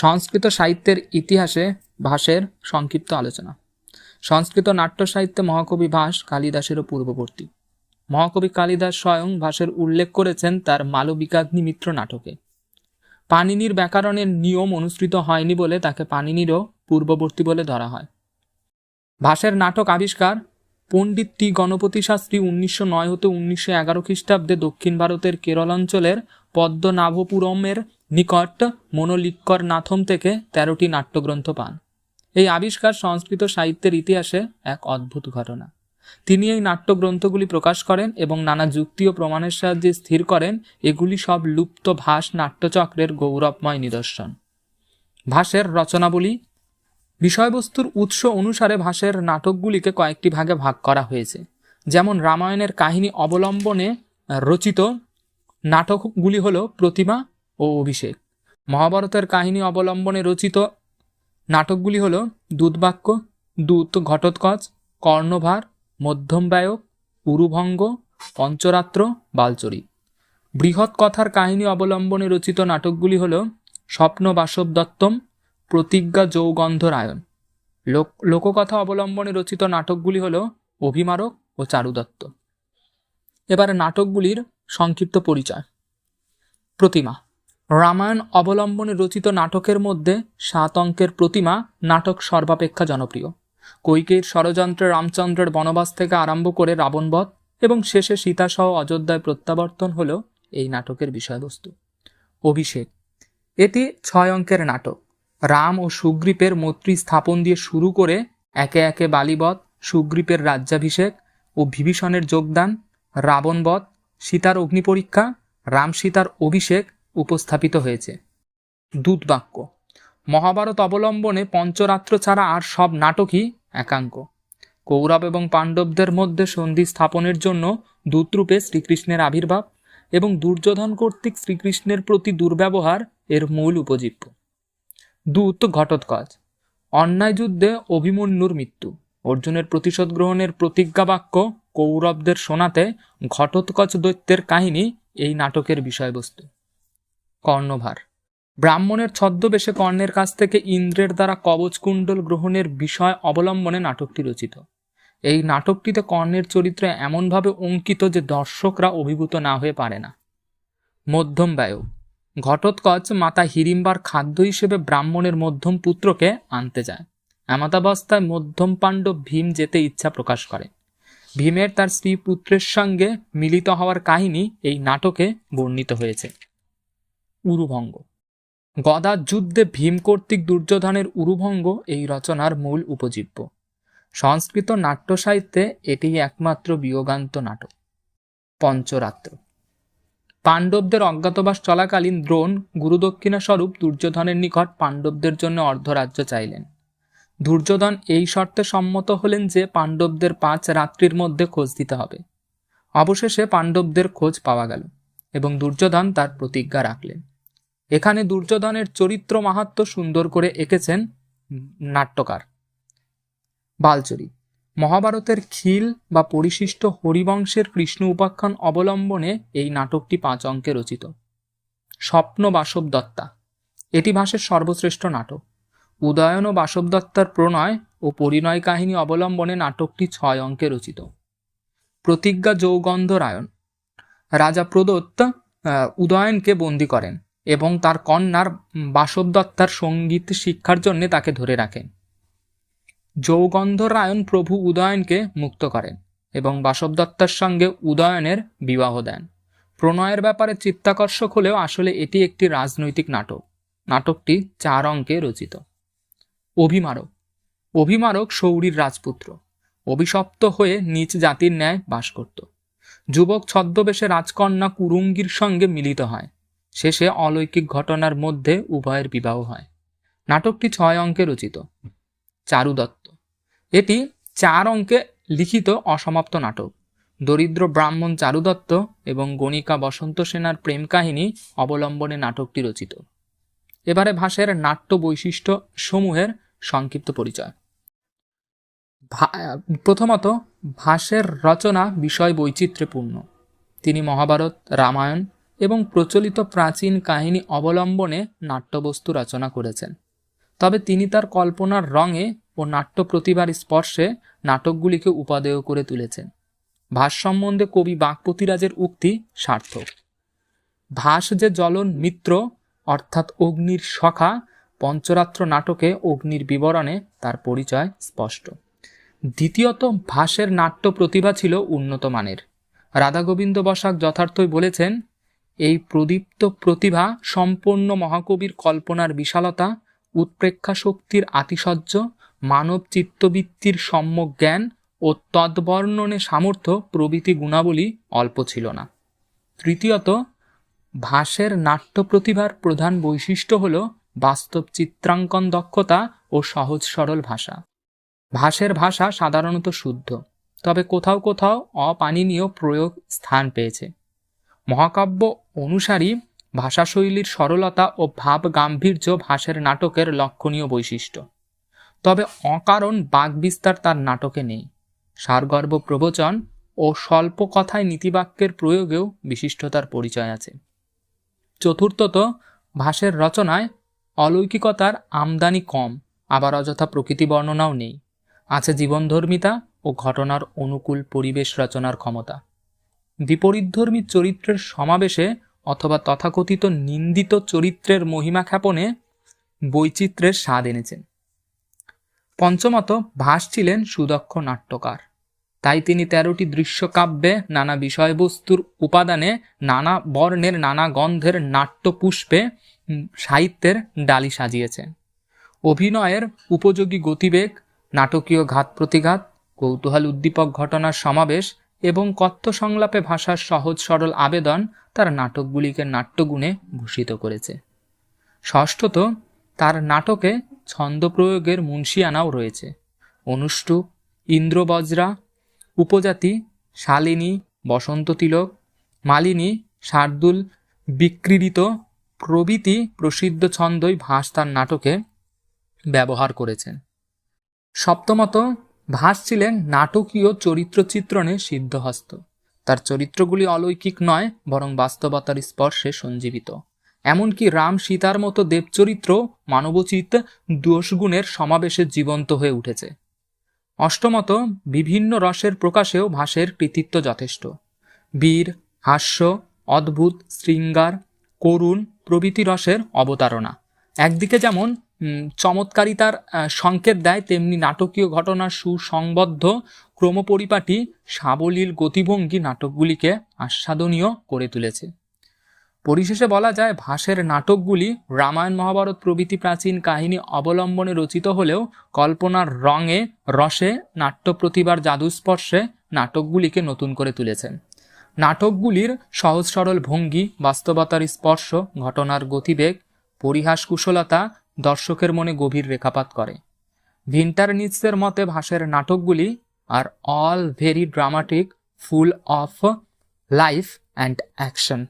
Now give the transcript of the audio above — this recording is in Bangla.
সংস্কৃত সাহিত্যের ইতিহাসে ভাষের সংক্ষিপ্ত আলোচনা। সংস্কৃত নাট্য সাহিত্যে মহাকবি ভাস কালিদাসেরও পূর্ববর্তী। মহাকবি কালিদাস স্বয়ং ভাসের উল্লেখ করেছেন তার মালবিকাগ্নি মিত্র নাটকে। পানিনির ব্যাকরণের নিয়ম অনুসৃত হয়নি বলে তাকে পানিনিরও পূর্ববর্তী বলে ধরা হয়। ভাসের নাটক আবিষ্কার পণ্ডিত টি গণপতি শাস্ত্রী উনিশশো নয় হতে উনিশশো এগারো খ্রিস্টাব্দে দক্ষিণ ভারতের কেরল অঞ্চলের পদ্মনাভপুরমের নিকট মনোলিক্কর নাথম থেকে তেরোটি নাট্যগ্রন্থ পান। এই আবিষ্কার সংস্কৃত সাহিত্যের ইতিহাসে এক অদ্ভুত ঘটনা। তিনি এই নাট্যগ্রন্থগুলি প্রকাশ করেন এবং নানা যুক্তি ও প্রমাণের সাহায্যে স্থির করেন, এগুলি সব লুপ্ত ভাস নাট্যচক্রের গৌরবময় নিদর্শন। ভাষের রচনাবলী। বিষয়বস্তুর উৎস অনুসারে ভাষের নাটকগুলিকে কয়েকটি ভাগে ভাগ করা হয়েছে। যেমন রামায়ণের কাহিনী অবলম্বনে রচিত নাটকগুলি হল প্রতিমা ও অভিষেক। মহাভারতের কাহিনী অবলম্বনে রচিত নাটকগুলি হল দূতবাক্য দূত ঘটোৎকচ, কর্ণভার মধ্যম ব্যয়ক উরুভঙ্গ, পঞ্চরাত্র বালচরিত বৃহৎ কথার কাহিনী অবলম্বনে রচিত নাটকগুলি হল স্বপ্ন বাসব দত্তম, প্রতিজ্ঞা যৌগন্ধরায়ণ লোক, লোককথা অবলম্বনে রচিত নাটকগুলি হল অভিমারক ও চারুদত্ত। এবারে নাটকগুলির সংক্ষিপ্ত পরিচয়। প্রতিমা। রামায়ণ অবলম্বনে রচিত নাটকের মধ্যে সাত অঙ্কের প্রতিমা নাটক সর্বাপেক্ষা জনপ্রিয়। কৈকেয়ীর ষড়যন্ত্রে রামচন্দ্রের বনবাস থেকে আরম্ভ করে রাবণবধ এবং শেষে সীতাসহ অযোধ্যায় প্রত্যাবর্তন হল এই নাটকের বিষয়বস্তু। অভিষেক। এটি ছয় অঙ্কের নাটক। রাম ও সুগ্রীপের মৈত্রী স্থাপন দিয়ে শুরু করে একে একে বালিবধ, সুগ্রীপের রাজ্যাভিষেক ও বিভীষণের যোগদান, রাবণবধ, সীতার অগ্নিপরীক্ষা, রাম সীতার অভিষেক উপস্থাপিত হয়েছে। দূতবাক্য মহাভারত অবলম্বনে পঞ্চরাত্র ছাড়া আর সব নাটকই একাঙ্ক। কৌরব এবং পাণ্ডবদের মধ্যে সন্ধি স্থাপনের জন্য দূতরূপে শ্রীকৃষ্ণের আবির্ভাব এবং দুর্যোধন কর্তৃক শ্রীকৃষ্ণের প্রতি দুর্ব্যবহার এর মূল উপজীব্য। দূত ঘটোৎকচ, অন্যায় যুদ্ধে অভিমন্যুর মৃত্যু। অর্জুনের প্রতিশোধ গ্রহণের প্রতিজ্ঞাবাক্য কৌরবদের শোনাতে ঘটোৎকচ দৈত্যের কাহিনী এই নাটকের বিষয়বস্তু। কর্ণভার। ব্রাহ্মণের ছদ্মবেশে কর্ণের কাছ থেকে ইন্দ্রের দ্বারা কবচকুণ্ডল গ্রহণের বিষয় অবলম্বনে নাটকটি রচিত। এই নাটকটিতে কর্ণের চরিত্র এমনভাবে অঙ্কিত যে দর্শকরা অভিভূত না হয়ে পারে না। মধ্যম ব্যয় ঘটোৎকচ মাতা হিড়িম্বার খাদ্য হিসেবে ব্রাহ্মণের মধ্যম পুত্রকে আনতে যায়। এমতাবস্থায় মধ্যম পাণ্ডব ভীম যেতে ইচ্ছা প্রকাশ করে। ভীমের তার স্ত্রী পুত্রের সঙ্গে মিলিত হওয়ার কাহিনী এই নাটকে বর্ণিত হয়েছে। উরুভঙ্গ। গদার যুদ্ধে ভীম কর্তৃক দুর্যোধনের উরুভঙ্গ এই রচনার মূল উপজীব্য। সংস্কৃত নাট্য সাহিত্যে এটি একমাত্র বিয়োগান্ত নাটক। পঞ্চরাত্র। পাণ্ডবদের অজ্ঞাতবাস চলাকালীন দ্রোণ গুরুদক্ষিণা স্বরূপ দুর্যোধনের নিকট পাণ্ডবদের জন্য অর্ধরাজ্য চাইলেন। দুর্যোধন এই শর্তে সম্মত হলেন যে পাণ্ডবদের পাঁচ রাত্রির মধ্যে খোঁজ দিতে হবে। অবশেষে পাণ্ডবদের খোঁজ পাওয়া গেল এবং দুর্যোধন তার প্রতিজ্ঞা রাখলেন। এখানে দুর্যোধনের চরিত্র মাহাত্ম সুন্দর করে এঁকেছেন নাট্যকার বালচরিত মহাভারতের খিল বা পরিশিষ্ট হরিবংশের কৃষ্ণ উপাখ্যান অবলম্বনে এই নাটকটি পাঁচ অঙ্কে রচিত। স্বপ্ন বাসব দত্তা এটি ভাষের সর্বশ্রেষ্ঠ নাটক। উদয়ন ও বাসব দত্তার প্রণয় ও পরিণয় কাহিনী অবলম্বনে নাটকটি ছয় অঙ্কে রচিত। প্রতিজ্ঞা যৌগন্ধরায়ণ। রাজা প্রদত্ত উদয়নকে বন্দি করেন। এবং তার কন্যার বাসবদত্তার সংগীত শিক্ষার জন্য তাকে ধরে রাখেন। যৌগন্ধরায়ণ প্রভু উদয়নকে মুক্ত করেন এবং বাসবদত্তার সঙ্গে উদয়নের বিবাহ দেন। প্রণয়ের ব্যাপারে চিত্তাকর্ষক হলেও আসলে এটি একটি রাজনৈতিক নাটক। নাটকটি চার অঙ্কে রচিত। অভিমারক। অভিমারক সৌরীর রাজপুত্র। অভিশপ্ত হয়ে নিচ জাতির ন্যায় বাস করত। যুবক ছদ্মবেশে রাজকন্যা কুরুঙ্গির সঙ্গে মিলিত হয়। শেষে অলৌকিক ঘটনার মধ্যে উভয়ের বিবাহ হয়। নাটকটি ছয় অঙ্কে রচিত। চারুদত্ত। এটি চার অঙ্কে লিখিত অসমাপ্ত নাটক। দরিদ্র ব্রাহ্মণ চারুদত্ত এবং গণিকা বসন্ত সেনার প্রেম কাহিনী অবলম্বনে নাটকটি রচিত। এবারে ভাষের নাট্য বৈশিষ্ট্য সমূহের সংক্ষিপ্ত পরিচয়। প্রথমত ভাষের রচনা বিষয় বৈচিত্র্যপূর্ণ। তিনি মহাভারত, রামায়ণ এবং প্রচলিত প্রাচীন কাহিনী অবলম্বনে নাট্যবস্তু রচনা করেছেন। তবে তিনি তার কল্পনার রঙে ও নাট্য প্রতিভার স্পর্শে নাটকগুলিকে উপাদেয় করে তুলেছেন। ভাস সম্বন্ধে কবি বাকপতিরাজের উক্তি সার্থক। ভাস যে জলন মিত্র, অর্থাৎ অগ্নির সখা, পঞ্চরাত্র নাটকে অগ্নির বিবরণে তার পরিচয় স্পষ্ট। দ্বিতীয়ত, ভাসের নাট্য প্রতিভা ছিল উন্নত মানের রাধাগোবিন্দ বসাক যথার্থই বলেছেন এই প্রদীপ্ত প্রতিভা সম্পন্ন মহাকবির কল্পনার বিশালতা, উৎপ্রেক্ষা শক্তির আতিশয্য, মানব চিত্তবৃত্তির সম্যক জ্ঞান ও তদ্বর্ণনে সামর্থ্য প্রভৃতি গুণাবলী অল্প ছিল না। তৃতীয়ত, ভাসের নাট্য প্রতিভার প্রধান বৈশিষ্ট্য হল বাস্তব চিত্রাঙ্কন দক্ষতা ও সহজ সরল ভাষা। ভাসের ভাষা সাধারণত শুদ্ধ, তবে কোথাও কোথাও অপানিনীয় প্রয়োগ স্থান পেয়েছে। মহাকাব্য অনুসারী ভাষাশৈলীর সরলতা ও ভাব গাম্ভীর্য ভাসের নাটকের লক্ষণীয় বৈশিষ্ট্য। তবে অকারণ বাগবিস্তার তার নাটকে নেই। সারগর্ভ প্রবচন ও স্বল্প কথায় নীতিবাক্যের প্রয়োগেও বিশিষ্টতার পরিচয় আছে। চতুর্থত, ভাষের রচনায় অলৌকিকতার আমদানি কম, আবার অযথা প্রকৃতি বর্ণনাও নেই। আছে জীবনধর্মিতা ও ঘটনার অনুকূল পরিবেশ রচনার ক্ষমতা। বিপরীতধর্মী চরিত্রের সমাবেশে অথবা তথাকথিত নিন্দিত চরিত্রের মহিমা খ্যাপনে বৈচিত্র্যের স্বাদ এনেছেন। পঞ্চমত ভাস ছিলেন সুদক্ষ নাট্যকার। তাই তিনি তেরোটি দৃশ্যকাব্যে নানা বিষয়বস্তুর উপাদানে নানা বর্ণের, নানা গন্ধের নাট্যপুষ্পে সাহিত্যের ডালি সাজিয়েছেন। অভিনয়ের উপযোগী গতিবেগ, নাটকীয় ঘাত প্রতিঘাত, কৌতূহল উদ্দীপক ঘটনার সমাবেশ এবং কথ্য সংলাপে ভাষার সহজ সরল আবেদন তার নাটকগুলিকে নাট্যগুণে ভূষিত করেছে। ষষ্ঠত, তার নাটকে ছন্দ প্রয়োগের মুন্সিয়ানাও রয়েছে। অনুষ্টুপ ইন্দ্রবজ্রা, উপজাতি, শালিনী, বসন্ত তিলক, মালিনী, শার্দুল বিক্রীড়িত প্রভৃতি প্রসিদ্ধ ছন্দই ভাস তার নাটকে ব্যবহার করেছেন। সপ্তমত ভাস ছিলেন নাটকীয় চরিত্র চিত্রণে সিদ্ধহস্ত। তার চরিত্রগুলি অলৌকিক নয়, বরং বাস্তবতার স্পর্শে সঞ্জীবিত। এমনকি রাম সীতার মতো দেবচরিত্র মানবচিত দোষগুণের সমাবেশে জীবন্ত হয়ে উঠেছে। অষ্টমত, বিভিন্ন রসের প্রকাশেও ভাষের কৃতিত্ব যথেষ্ট। বীর, হাস্য, অদ্ভুত, শৃঙ্গার, করুণ প্রভৃতি রসের অবতারণা। একদিকে যেমন চমৎকারিতার সংকেত দেয়। তেমনি নাটকীয় ঘটনার সুসংবদ্ধ ক্রমপরিপাটি সাবলীল গতিভঙ্গি নাটকগুলিকে আস্বাদনীয় করে তুলেছে। পরিশেষে বলা যায়, ভাষের নাটকগুলি রামায়ণ মহাভারত প্রভৃতি প্রাচীন কাহিনী অবলম্বনে রচিত হলেও কল্পনার রঙে, রসে, নাট্য প্রতিভার জাদুস্পর্শে নাটকগুলিকে নতুন করে তুলেছেন। নাটকগুলির সহজ সরল ভঙ্গি, বাস্তবতার স্পর্শ, ঘটনার গতিবেগ, পরিহাস কুশলতা দর্শকের মনে গভীর রেখাপাত করে। ভিন্টারনিৎসের মতে ভাষের নাটকগুলি আর all very dramatic full of life and action